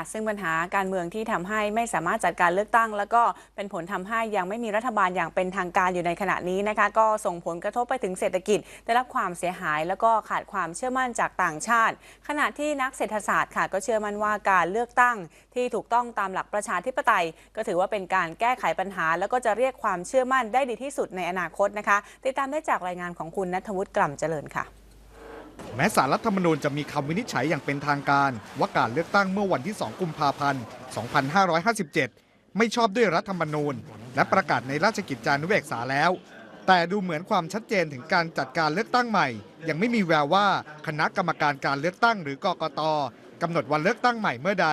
ค่ะ ซึ่งปัญหาการเมืองที่ทำให้ไม่สามารถจัดการเลือกตั้ง แล้วก็เป็นผลทำให้ยังไม่มีรัฐบาลอย่างเป็นทางการอยู่ในขณะนี้นะคะ ก็ส่งผลกระทบไปถึงเศรษฐกิจ ได้รับความเสียหาย แล้วก็ขาดความเชื่อมั่นจากต่างชาติ ขณะที่นักเศรษฐศาสตร์ค่ะ ก็เชื่อมั่นว่าการเลือกตั้งที่ถูกต้องตามหลักประชาธิปไตย ก็ถือว่าเป็นการแก้ไขปัญหา แล้วก็จะเรียกความเชื่อมั่นได้ดีที่สุดในอนาคตนะคะ ติดตามได้จากรายงานของคุณนัทวุฒิกล่ำเจริญค่ะ แม้สารรัฐธรรมนูญจะมีคำวินิจฉัยอย่างเป็นทางการ ว่าการเลือกตั้งเมื่อวันที่ 2 กุมภาพันธ์ 2557 ไม่ชอบด้วยรัฐธรรมนูญ และประกาศในราชกิจจานุเบกษาแล้ว แต่ดูเหมือนความชัดเจนถึงการจัดการเลือกตั้งใหม่ ยังไม่มีแววว่าคณะกรรมการการเลือกตั้งหรือกกตกำหนดวันเลือกตั้งใหม่เมื่อใด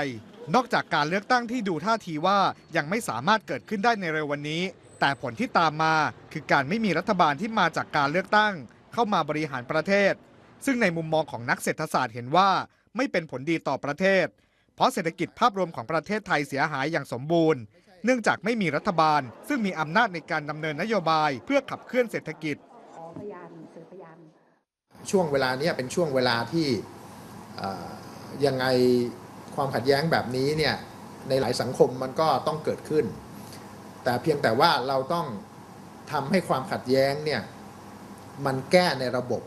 นอกจากการเลือกตั้งที่ดูท่าทีว่ายังไม่สามารถเกิดขึ้นได้ในเร็ววันนี้ แต่ผลที่ตามมาคือการไม่มีรัฐบาลที่มาจากการเลือกตั้ง เข้ามาบริหารประเทศ ซึ่งในมุมมองของนักเศรษฐศาสตร์เห็นว่าไม่เป็นผลดีต่อประเทศ เพราะเศรษฐกิจภาพรวมของประเทศไทยเสียหายอย่างสมบูรณ์ เนื่องจากไม่มีรัฐบาล ซึ่งมีอำนาจในการดำเนินนโยบายเพื่อขับเคลื่อนเศรษฐกิจ ช่วงเวลานี้เป็นช่วงเวลาที่ยังไงความขัดแย้งแบบนี้เนี่ยในหลายสังคมมันก็ต้องเกิดขึ้น แต่เพียงแต่ว่าเราต้องทำให้ความขัดแย้งเนี่ยมันแก้ในระบบ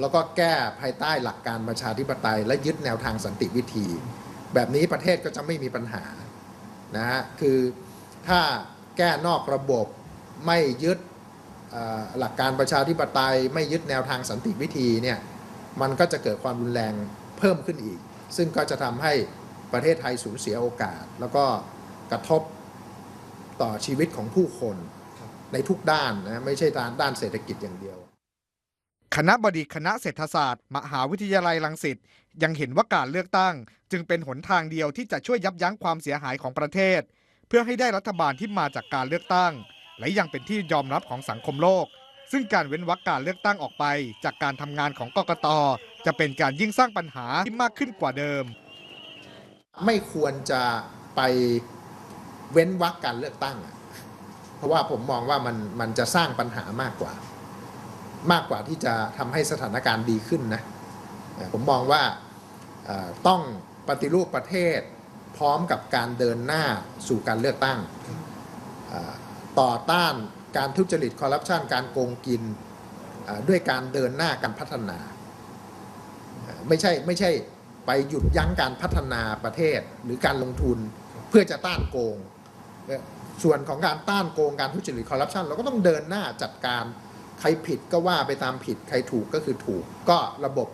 แล้วก็แก้ภายใต้หลักการประชาธิปไตย และยึดแนวทางสันติวิธี แบบนี้ประเทศก็จะไม่มีปัญหานะฮะคือถ้าแก้นอกระบบไม่ยึดหลักการประชาธิปไตย ไม่ยึดแนวทางสันติวิธีเนี่ยมันก็จะเกิดความรุนแรงเพิ่มขึ้นอีก ซึ่งก็จะทำให้ประเทศไทยสูญเสียโอกาส แล้วก็กระทบต่อชีวิตของผู้คนในทุกด้านนะไม่ใช่ด้านด้านเศรษฐกิจอย่างเดียว คณะบดีคณะเศรษฐศาสตร์ มหาวิทยาลัยรังสิตยังเห็นว่าการเลือกตั้ง จึงเป็นหนทางเดียวที่จะช่วยยับยั้งความเสียหายของประเทศ เพื่อให้ได้รัฐบาลที่มาจากการเลือกตั้ง และยังเป็นที่ยอมรับของสังคมโลก ซึ่งการเว้นวรรคการเลือกตั้งออกไป จากการทำงานของกกตจะเป็นการยิ่งสร้างปัญหาที่มากขึ้นกว่าเดิม ไม่ควรจะไปเว้นวรรคการเลือกตั้ง เพราะว่าผมมองว่ามันมันจะสร้างปัญหามากกว่า มากกว่าที่จะทำให้สถานการณ์ดีขึ้นนะผมมองว่าต้องปฏิรูปประเทศพร้อมกับการเดินหน้าสู่การเลือกตั้ง ต่อต้านการทุจริตคอร์รัปชันการโกงกินด้วยการเดินหน้าการพัฒนา ไม่ใช่ไม่ใช่ไปหยุดยั้งการพัฒนาประเทศหรือการลงทุนเพื่อจะต้านโกง ส่วนของการต้านโกงการทุจริตคอร์รัปชันเราก็ต้องเดินหน้าจัดการ ใครผิดก็ว่าไปตามผิด ใครถูกก็คือถูก ก็ระบบ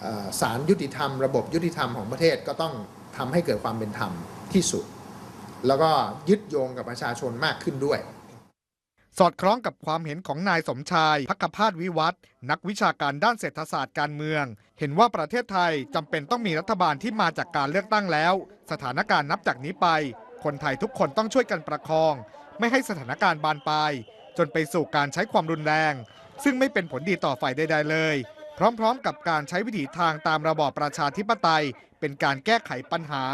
เอ่อศาลยุติธรรม ระบบยุติธรรมของประเทศก็ต้องทำให้เกิดความเป็นธรรมที่สุด แล้วก็ยึดโยงกับประชาชนมากขึ้นด้วย สอดคล้องกับความเห็นของนายสมชายพักพาสวิวัฒน์นักวิชาการด้านเศรษฐศาสตร์การเมือง เห็นว่าประเทศไทยจำเป็นต้องมีรัฐบาลที่มาจากการเลือกตั้งแล้ว สถานการณ์นับจากนี้ไป คนไทยทุกคนต้องช่วยกันประคอง ไม่ให้สถานการณ์บานปลาย จนไปสู่การใช้ความรุนแรง ซึ่งไม่เป็นผลดีต่อฝ่ายใดๆเลย พร้อมๆ กับการใช้วิถีทางตามระบอบประชาธิปไตย เป็นการแก้ไขปัญหา